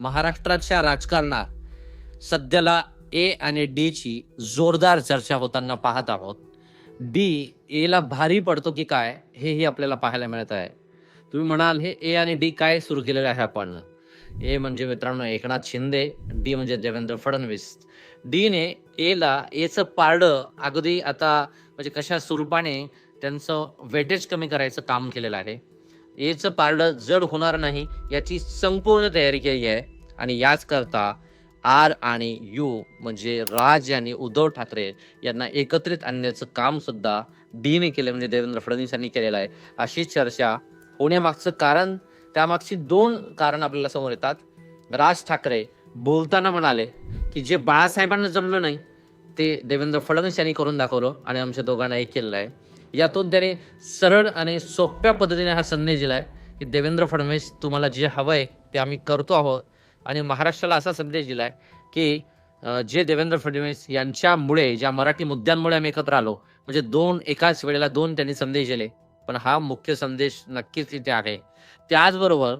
महाराष्ट्राच्या राजकारणात सध्याला ए आणि डी ची जोरदार चर्चा होताना पाहत आहोत. डी एला भारी पडतो की काय हेही आपल्याला पाहायला मिळत आहे. तुम्ही म्हणाल हे ए आणि डी काय सुरू केलेलं आहे आपण? ए म्हणजे मित्रांनो एकनाथ शिंदे डी म्हणजे देवेंद्र फडणवीस. डीने एला एचं पारडं अगदी आता म्हणजे कशा स्वरूपाने त्यांचं वेटेज कमी करायचं काम केलेलं आहे. एचं पारडं जड होणार नाही याची संपूर्ण तयारी केली आहे. आणि याच करता आर आणि यू म्हणजे राज आणि उद्धव ठाकरे यांना एकत्रित आणण्याचं काम सुद्धा डीने केलं म्हणजे देवेंद्र फडणवीस यांनी केलेलं आहे. अशी चर्चा होण्यामागचं कारण त्यामागची दोन कारण आपल्याला समोर येतात. राज ठाकरे बोलताना म्हणाले की जे बाळासाहेबांना जमलं नाही ते देवेंद्र फडणवीस यांनी करून दाखवलं आणि आमच्या दोघांना एक केलेलं आहे. यातून त्याने सरळ आणि सोप्या पद्धतीने हा संदेश दिला आहे की देवेंद्र फडणवीस तुम्हाला जे हवं आहे ते आम्ही करतो आहोत. आणि महाराष्ट्राला असा संदेश दिला आहे की जे देवेंद्र फडणवीस यांच्यामुळे ज्या मराठी मुद्द्यांमुळे आम्ही एकत्र आलो म्हणजे दोन एकाच वेळेला दोन त्यांनी संदेश दिले पण हा मुख्य संदेश नक्कीच इथे आहे. त्याचबरोबर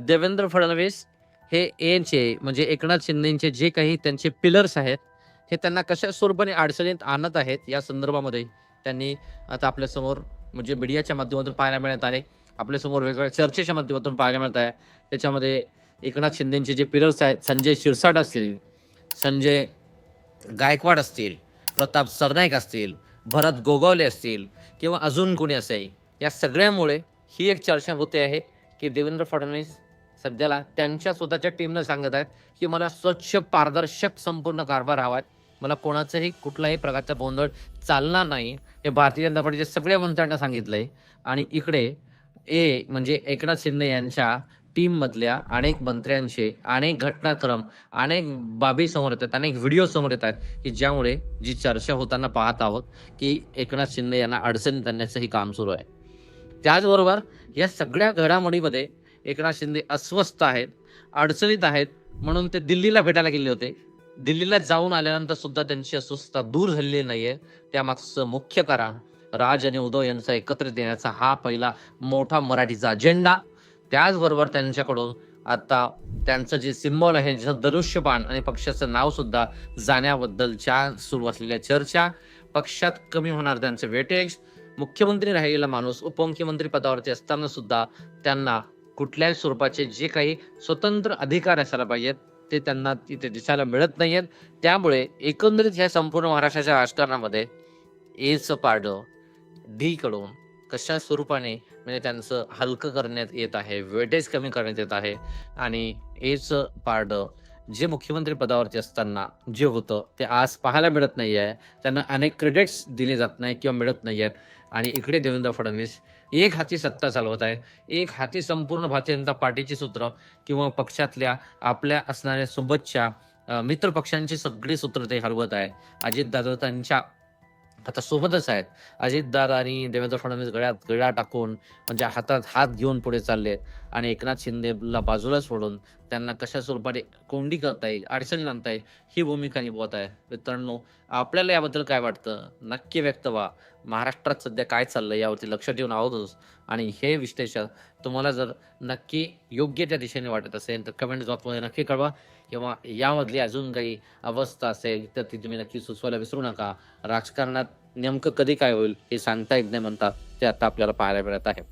देवेंद्र फडणवीस हे यांचे म्हणजे एकनाथ शिंदेचे जे काही त्यांचे पिलर्स आहेत हे त्यांना कशा स्वरूपाने अडचणीत आणत आहेत या संदर्भामध्ये त्यांनी आता आपल्यासमोर म्हणजे मीडियाच्या माध्यमातून पाहायला मिळत आहे. आपल्यासमोर वेगवेगळ्या चर्चेच्या माध्यमातून पाहायला मिळत आहे. त्याच्यामध्ये एकनाथ शिंदेचे जे पिलर्स आहेत संजय शिरसाट असतील संजय गायकवाड असतील प्रताप सरनाईक असतील भरत गोगावले असतील किंवा अजून कोणी असेल या सगळ्यामुळे ही एक चर्चा होते आहे की देवेंद्र फडणवीस सध्याला त्यांच्या स्वतःच्या टीमनं सांगत आहेत की मला स्वच्छ पारदर्शक संपूर्ण कारभार हवा आहे. मला कोणाचंही कुठलाही प्रकारचा गोंधळ चालणार नाही. हे भारतीय जनता पार्टीच्या सगळ्या मंत्र्यांना सांगितलं आहे आणि इकडे ए म्हणजे एकनाथ शिंदे यांच्या टीममधल्या अनेक मंत्र्यांचे अनेक घटनाक्रम अनेक बाबी समोर येतात अनेक व्हिडिओ समोर येतात की ज्यामुळे जी चर्चा होताना पाहत आहोत की एकनाथ शिंदे यांना अडचणीत आणण्याचंही काम सुरू आहे. त्याचबरोबर या सगळ्या घडामोडीमध्ये एकनाथ शिंदे अस्वस्थ आहेत अडचणीत आहेत म्हणून ते दिल्लीला भेटायला गेले होते. दिल्लीला जाऊन आल्यानंतर सुद्धा त्यांची अस्वस्थता दूर झालेली नाहीये. त्यामागचं मुख्य कारण राज आणि उदय यांचा एकत्रित येण्याचा हा पहिला मोठा मराठीचा अजेंडा त्याचबरोबर त्यांच्याकडून आता त्यांचं जे सिम्बॉल आहे ज्याचं धनुष्यबाण आणि पक्षाचं नाव सुद्धा जाण्याबद्दलच्या सुरू असलेल्या चर्चा. पक्षात कमी होणार त्यांचे वेटेज. मुख्यमंत्री राहिलेला माणूस उपमुख्यमंत्री पदावरती असताना सुद्धा त्यांना कुठल्याही स्वरूपाचे जे काही स्वतंत्र अधिकार असायला पाहिजेत ते त्यांना तिथे दिसायला मिळत नाही आहेत त्यामुळे एकंदरीत ह्या संपूर्ण महाराष्ट्राच्या राजकारणामध्ये एचं पारडं डी कडून कशा स्वरूपाने म्हणजे त्यांचं हलकं करण्यात येत आहे वेटेज कमी करण्यात येत आहे आणि एचं पारडं जे मुख्यमंत्री पदावरती असताना जे होतं ते आज पाहायला मिळत नाही आहे त्यांना अनेक क्रेडिट्स दिले जात नाही किंवा मिळत नाही आहेत आणि इकडे देवेंद्र फडणवीस एक हाती सत्ता चालवत आहे. एक हाती संपूर्ण भारतीय जनता पार्टीची सूत्र किंवा पक्षातल्या आपल्या असणाऱ्या सोबतच्या मित्र पक्षांची सगळी सूत्र ते हलवत आहे. अजितदादा त्यांच्या आता सोबतच आहेत. अजितदादा आणि देवेंद्र फडणवीस गळ्यात गळा टाकून म्हणजे हातात हात घेऊन पुढे चालले आणि एकनाथ शिंदेला बाजूला सोडून त्यांना कशा स्वरूपाने कोंडी करता येईल अडचणी आणता येईल ही भूमिका निभवत आहे. मित्रांनो आपल्याला याबद्दल काय वाटतं? नक्की व्यक्त व्हा. महाराष्ट्रात सध्या काय चाललं यावरती लक्ष ठेवून आहोतच आणि हे विश्लेषण तुम्हाला जर नक्की योग्य त्या दिशेने वाटत असेल तर कमेंट बॉक्समध्ये नक्की कळवा. किंवा यामधली अजून काही अवस्था असेल तर ती तुम्ही नक्की सुचवायला विसरू नका. राजकारणात नेमकं कधी काय होईल हे सांगता येत नाही म्हणता ते आता आपल्याला पाहायला मिळत आहे.